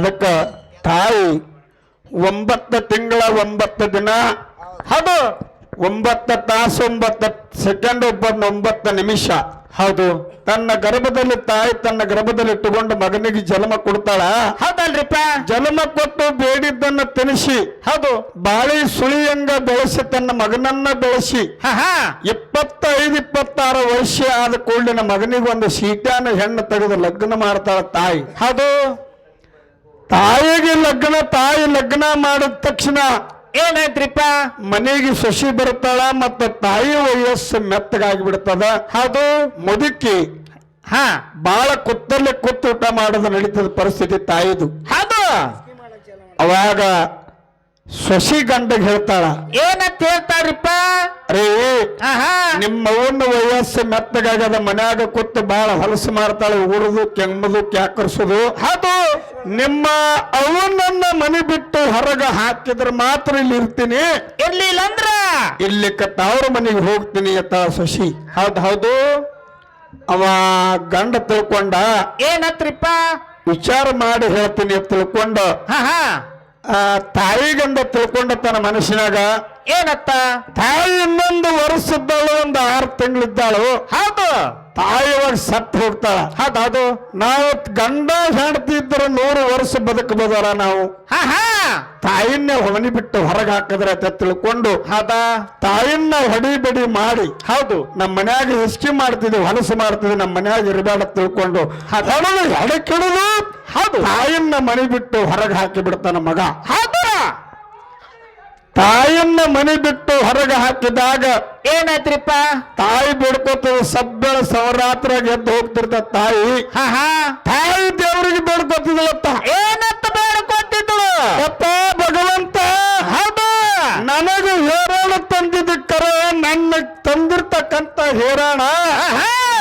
ಅದಕ್ಕ ತಾಯಿ ಒಂಬತ್ತು ತಿಂಗಳ ಒಂಬತ್ತು ದಿನ ಹೌದು. ಒಂಬತ್ತು ತಾಸು ಒಂಬತ್ತು ಸೆಕೆಂಡ್ ಒಬ್ಬ ಒಂಬತ್ತು ನಿಮಿಷ. ಹೌದು. ತನ್ನ ಗರ್ಭದಲ್ಲಿ ತಾಯಿ ತನ್ನ ಗರ್ಭದಲ್ಲಿ ಇಟ್ಟುಕೊಂಡು ಮಗನಿಗೆ ಜನ್ಮ ಕೊಡ್ತಾಳ. ಹೌದಲ್ರಿಪ್ಪ. ಜನ್ಮ ಕೊಟ್ಟು ಬೇಡಿದ್ದನ್ನ ತಿನಿಸಿ. ಹೌದು. ಬಾಳಿ ಸುಳಿಯಂಗ ಬೆಳೆಸಿ ತನ್ನ ಮಗನನ್ನ ಬೆಳೆಸಿ. ಇಪ್ಪತ್ತೈದು ಇಪ್ಪತ್ತಾರು ವರ್ಷ ಆದ ಕೂಡಲಿನ ಮಗನಿಗೆ ಒಂದು ಸೀಟಾನ ಹೆಣ್ಣು ತೆಗೆದು ಲಗ್ನ ಮಾಡ್ತಾಳ ತಾಯಿ. ಹೌದು. ತಾಯಿಗೆ ಲಗ್ನ ತಾಯಿ ಲಗ್ನ ಮಾಡಿದ ತಕ್ಷಣ ಏನಾಯ್ತ್ರಿಪ್ಪ? ಮನೆಗೆ ಸೊಸಿ ಬರುತ್ತಾಳ ಮತ್ತೆ ತಾಯಿ ವಯಸ್ಸು ಮೆತ್ತಗಾಗಿ ಬಿಡ್ತದ ಅದು ಮುದುಕಿ ಹಾ. ಬಾಳ ಕುತ್ತಲ್ಲಿ ಕೂತು ಊಟ ಮಾಡೋದು ನಡೀತದ ಪರಿಸ್ಥಿತಿ ತಾಯಿದು. ಹೌದು. ಅವಾಗ ಸೊಸಿ ಗಂಡಗೆ ಹೇಳ್ತಾಳ ಏನಂತ ಹೇಳ್ತಾರ್ರಿಪ್ಪ ರೇ ಆಹಾ. ನಿಮ್ಮ ಅವನ ವಯಸ್ಸು ಮೆತ್ತಗಾಗದ ಮನ್ಯಾಗ ಕೂತು ಬಹಳ ಹೊಲಸು ಮಾಡ್ತಾಳೆ ಉರಿದು ಕೆಮ್ಮದು ಕ್ಯಾಕರ್ಸುದು. ಹೌದು. ನಿಮ್ಮ ಅವನನ್ನ ಮನೆ ಬಿಟ್ಟು ಹೊರಗೆ ಹಾಕಿದ್ರೆ ಮಾತ್ರ ಇಲ್ಲಿ ಇರ್ತೀನಿ. ಇರ್ಲಿಲ್ಲ ಅಂದ್ರ? ಇಲ್ಲಿ ತವ್ರ ಮನೆಗೆ ಹೋಗ್ತೀನಿ ಅಂತ ಶಶಿ ಹೌದು ಹೌದು. ಅವ ಗಂಡ ತಿಳ್ಕೊಂಡ ಏನತ್ರಿಪ್ಪ? ವಿಚಾರ ಮಾಡಿ ಹೇಳ್ತೀನಿ ತಿಳ್ಕೊಂಡ ತಿಳ್ಕೊಂಡು. ಹಾ ತಾಯಿ ಗಂಡ ತಿಳ್ಕೊಂಡ ತನ್ನ ಮನಸ್ಸಿನಾಗ ಏನತ್ತ? ತಾಯಿ ಇನ್ನೊಂದು ವರ್ಷದ್ದಳು ಒಂದು ಆರು ತಿಂಗಳಿದ್ದಾಳು. ಹೌದು. ತಾಯಿ ಅವಾಗ ಸತ್ತು ಹೋಗ್ತಾಳ. ಹೌದು ನಾವು ಗಂಡ ಹೆಂಡತಿ ಇದ್ರೆ ನೂರು ವರ್ಷ ಬದುಕಬಹುದಲ್ಲ ನಾವು. ತಾಯಿನ ಹೊಣಿ ಬಿಟ್ಟು ಹೊರಗೆ ಹಾಕಿದ್ರೆ ಅಂತ ತಿಳ್ಕೊಂಡು ಹೌದಾ? ತಾಯಿನ ಹೊಡಿ ಬಡಿ ಮಾಡಿ. ಹೌದು. ನಮ್ಮ ಮನ್ಯಾಗ ಹಿಸ್ಕಿ ಮಾಡ್ತಿದ್ವಿ ಹೊಲಸು ಮಾಡ್ತಿದ್ವಿ ನಮ್ಮ ಮನ್ಯಾಗ ಇರಬೇಡ ತಿಳ್ಕೊಂಡು ಹೊಡೆದು ಎಡಕ್ಕಿಡಿದು ಹೌದು. ತಾಯಿನ ಮನೆ ಬಿಟ್ಟು ಹೊರಗೆ ಹಾಕಿ ಬಿಡ್ತಾನ ಮಗ. ಹೌದು. ತಾಯಿನ ಮನೆ ಬಿಟ್ಟು ಹೊರಗೆ ಹಾಕಿದಾಗ ಏನಾಯ್ತ್ರಿಪ್ಪ? ತಾಯಿ ಬಿಡ್ಕೋತ ಸಬ್ಬಳ ಸವರಾತ್ರ ಗೆದ್ದು ಹೋಗ್ತಿರ್ತ ತಾಯಿ. ತಾಯಿ ದೇವರಿಗೆ ಬೇಡ್ಕೋತಿದ್ಲಪ್ಪ. ಏನತ್ತ ಬೇಡ್ಕೊತಿದ್ರು ಅಪ್ಪ ಭಗವಂತ. ಹೌದು. ನನಗ ಹೇರಾಣ ತಂದಿದ್ದಕ್ಕರ ನನ್ನ ತಂದಿರ್ತಕ್ಕಂತ ಹೇರಾಣ.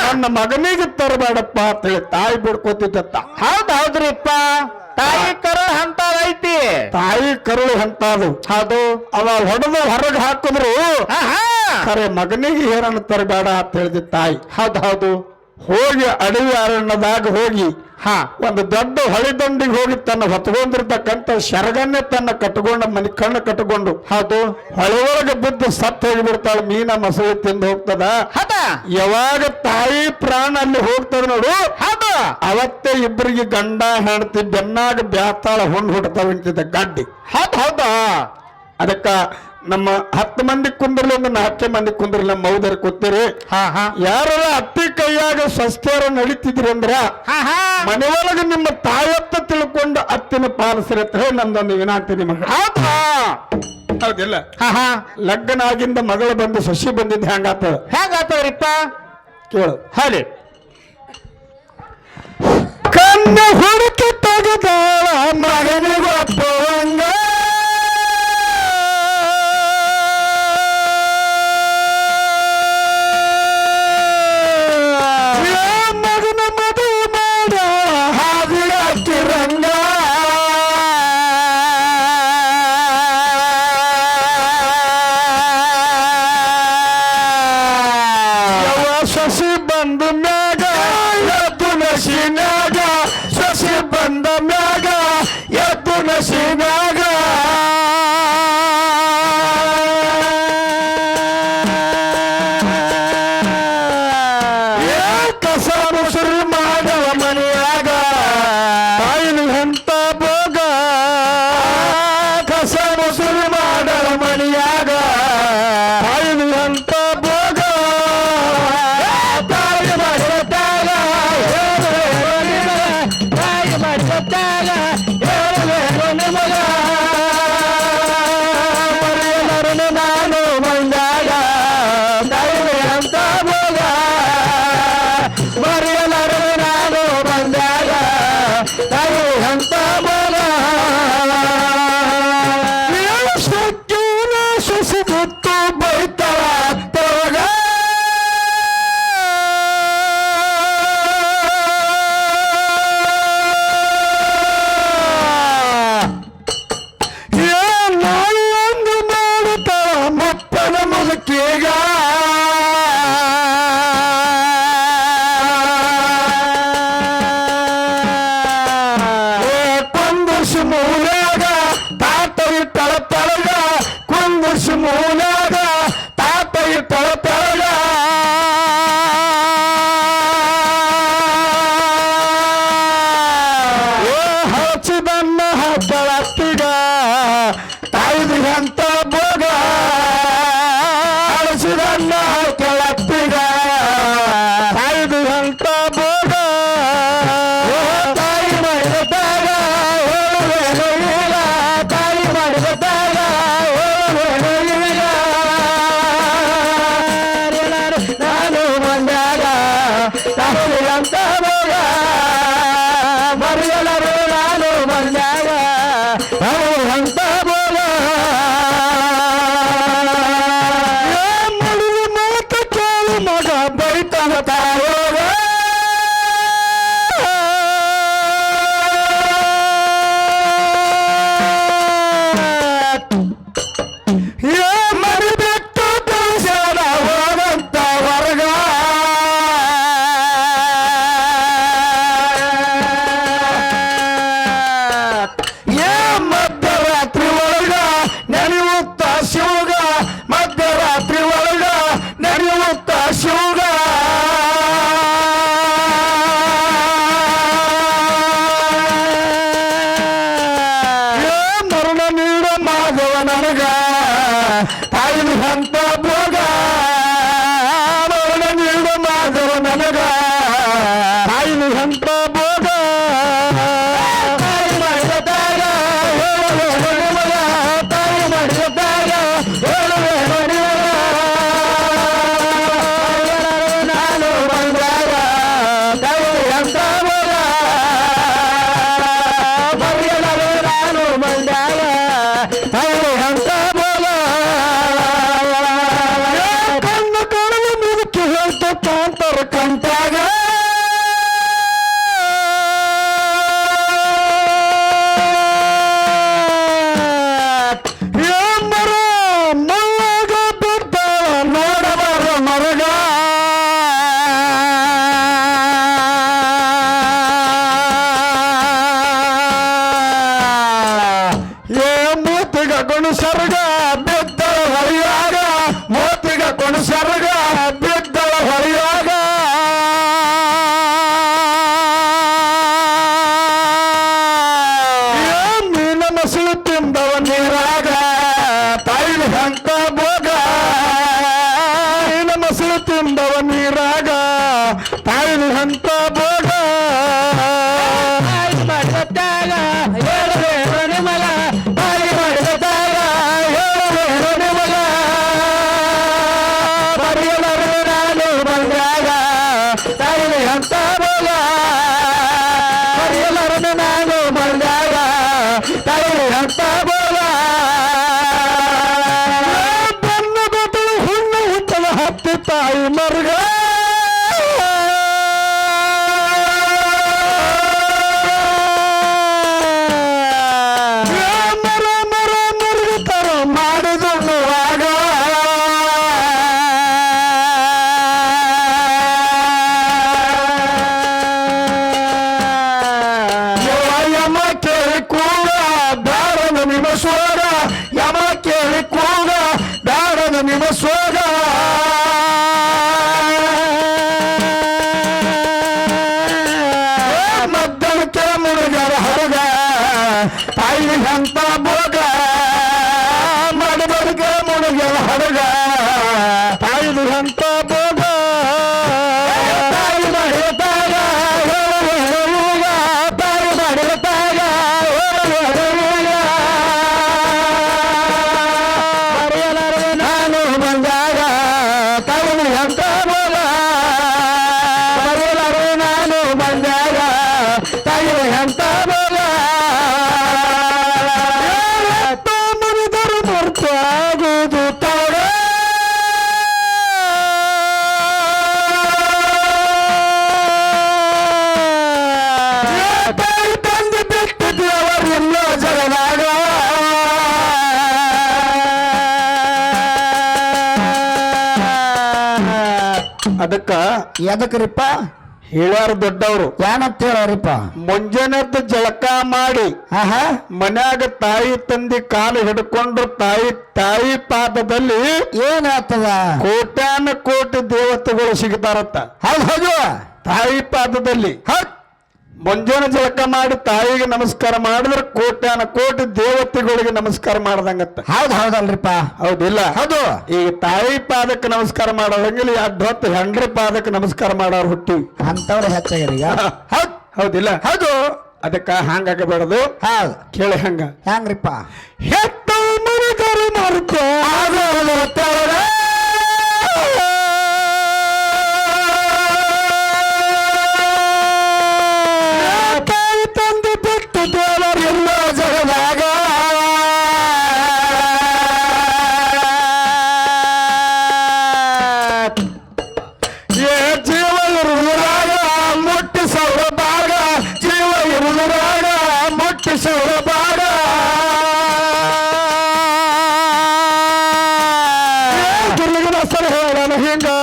ನನ್ನ ಮಗನಿಗೆ ತರಬೇಡಪ್ಪ ಅಂತ ಹೇಳಿ ತಾಯಿ ಬಿಡ್ಕೋತಿದ್ದತ್ತ. ಹೌದ್ ಹೌದ್ರಿಪ್ಪ. ತಾಯಿ ಕರುಳು ಅಂತ ಐತಿ ತಾಯಿ ಕರುಳು ಅಂತದು ಅದು ಅವ ಹೊಡೆದು ಹೊರಗೆ ಹಾಕಿದ್ರು. ಖರೆ ಮಗನಿಗೆ ಏನನ್ನು ತರಬೇಡ ಅಂತ ಹೇಳಿದ ತಾಯಿ. ಹೌದ್ ಹೌದು. ಹೋಗಿ ಅಡವಿ ಅರಣ್ಯದಾಗ ಹೋಗಿ ಹಾ. ಒಂದು ದೊಡ್ಡ ಹೊಳಿದಂಡಿಗೆ ಹೋಗಿ ತನ್ನ ಹೊತ್ಕೊಂಡಿರ್ತಕ್ಕಂಥ ಶರಗನ್ನೇ ತನ್ನ ಕಟ್ಕೊಂಡ ಮನೆ ಕಣ್ಣು ಕಟ್ಕೊಂಡು ಹೌದು. ಹೊಳೆ ಒಳಗೆ ಬಿದ್ದು ಸತ್ತು ಹೋಗಿಬಿಡ್ತಾಳೆ ಮೀನ ಮೊಸಳೆ ತಿಂದು ಹೋಗ್ತದ. ಯಾವಾಗ ತಾಯಿ ಪ್ರಾಣ ಅಲ್ಲಿ ಹೋಗ್ತದ ನೋಡು. ಅವತ್ತೇ ಇಬ್ಬರಿಗೆ ಗಂಡ ಹೆಣ್ತಿ ಬೆನ್ನಾಗ ಬ್ಯಾತಾಳ ಹೊಂಡ್ ಹುಡ್ತಾವ ಅಂತಿದ್ದ ಗಡ್ಡಿ. ಹೌದ್ ಹೌದ. ಅದಕ್ಕ ನಮ್ಮ ಹತ್ತು ಮಂದಿ ಕುಂದ್ರಲಿ ಒಂದು ಹತ್ತು ಮಂದಿ ಕುಂದ್ರಲಿ ನಮ್ಮ ಮೌದರ್ ಕೂತೀರಿ ಯಾರ ಅತ್ತಿ ಕೈಯಾಗ ಸ್ವಸ್ಥ್ಯರ ನಡೀತಿದ್ರಿ ಅಂದ್ರ ಮನೆಯೊಳಗೆ ನಿಮ್ಮ ತಾಯತ್ತ ತಿಳ್ಕೊಂಡು ಅತ್ತಿನ ಪಾಲಿಸ್ರಿ ಅಂತ ಹೇಳಿ ನಂದೊಂದು ವಿನಾಂತಿ ನಿಮಗೆ. ಹೌದಾ? ಹೌದಿಲ್ಲ? ಲಗ್ನ ಆಗಿಂದ ಮಗಳು ಬಂದು ಸಸಿ ಬಂದಿದ್ದು ಹೆಂಗಾತ? ಹೆಂಗಾತವ್ರಿಪ್ಪ? ಕೇಳು. ಹೇಳಿ. ಕಣ್ಣು ಹುಡುಕಿ ತೆಗೆದಾಳ ಮಗನಿಗೊಪ್ಪುವಂಗ ಅದಕ್ಕ ಎದಕ್ರಿಪ್ಪ? ಹೇಳ್ಯಾರ ದೊಡ್ಡವರು. ಏನಂತ ಹೇಳಾರಿಪ್ಪ ಮುಂಜಾನೆದ್ದು ಜಳಕ ಮಾಡಿ ಆಹಾ. ಮನ್ಯಾಗ ತಾಯಿ ತಂದಿ ಕಾಲು ಹಿಡ್ಕೊಂಡ್ರ ತಾಯಿ ತಾಯಿ ಪಾದದಲ್ಲಿ ಏನಾಗ್ತದ ಕೋಟ್ಯಾನ ಕೋಟಿ ದೇವತೆಗಳು ಸಿಗ್ತಾರತ್ತ. ಹೌದು ಹೌದು. ತಾಯಿ ಪಾದದಲ್ಲಿ ಹೌದ್. ಮುಂಜಾನೆ ಜಳಕ ಮಾಡಿ ತಾಯಿಗೆ ನಮಸ್ಕಾರ ಮಾಡಿದ್ರೆ ಕೋಟ್ಯಾನ ಕೋಟಿ ದೇವತೆಗಳಿಗೆ ನಮಸ್ಕಾರ ಮಾಡ್ದಂಗತ್ತ. ಹೌದು ಹೌದಲ್ರಿಪ್ಪ ಹೌದಿಲ್ಲ ಹೌದು ಈಗ ತಾಯಿ ಪಾದಕ್ಕೆ ನಮಸ್ಕಾರ ಮಾಡೋದಂಗಿಲ್ಲ ಎರಡು ಹೊತ್ತು ಹೆಂಡ್ರ ಪಾದಕ್ಕೆ ನಮಸ್ಕಾರ ಮಾಡೋರು ಹುಟ್ಟಿ. ಅಂತವ್ರ ಹೆಚ್ಚಾಗ ಈಗ? ಹೌದ್ ಹೌದಿಲ್ಲ ಹೌದು. ಅದಕ್ಕ ಹಂಗಾಗಬೇಡದು ಹೌದು. ಕೇಳಿ ಹಂಗ. ಹೆಂಗ್ರಿಪ್ಪ ಹೆತ್ತ ಮರಿದರು ಮರುತ Bingo!